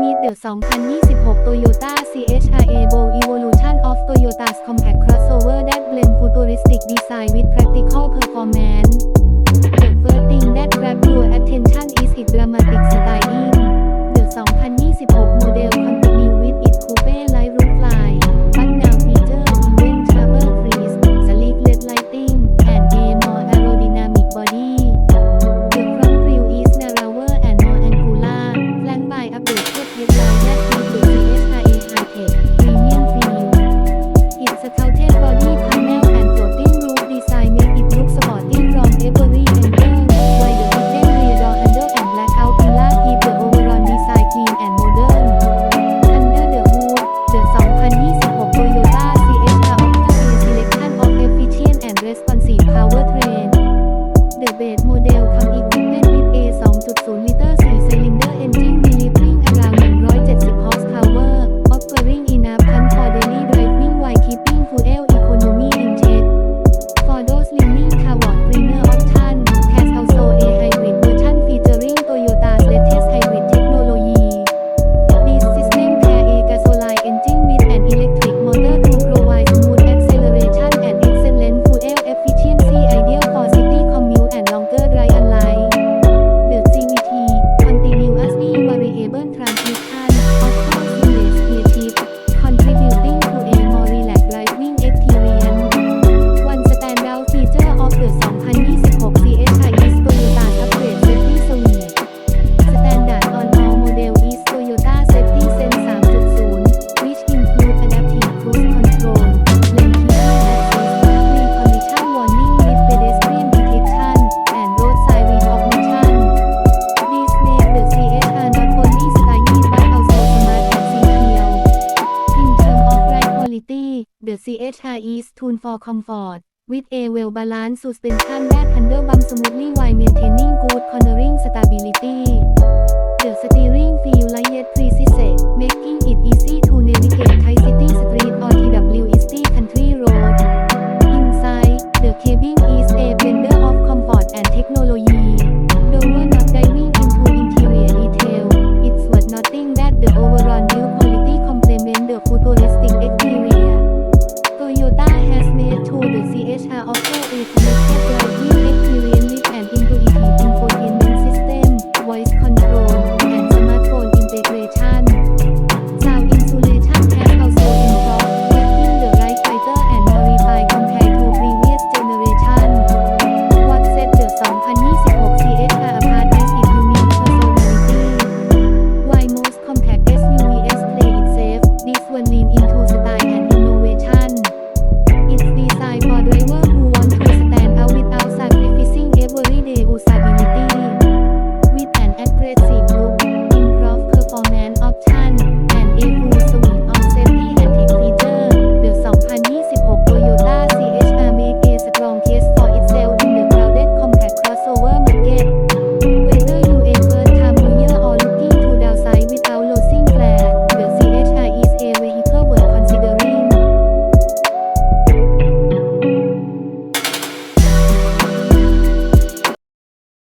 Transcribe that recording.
มีเดือะ2026 Toyota CHRA b o Evolution of Toyota's Compact Crossover that blend futuristic design with practical performance you. the CHR is tuned for comfort. With a well balanced suspension that handle bump smoothly while maintaining good cornering stability. The steering feel light precise making it easy to navigate Thai city street or TWST country road. Inside the cabin is a blender of comfort and technology. The one not diving into interior detail. It's worth noting that the overall new Christmas at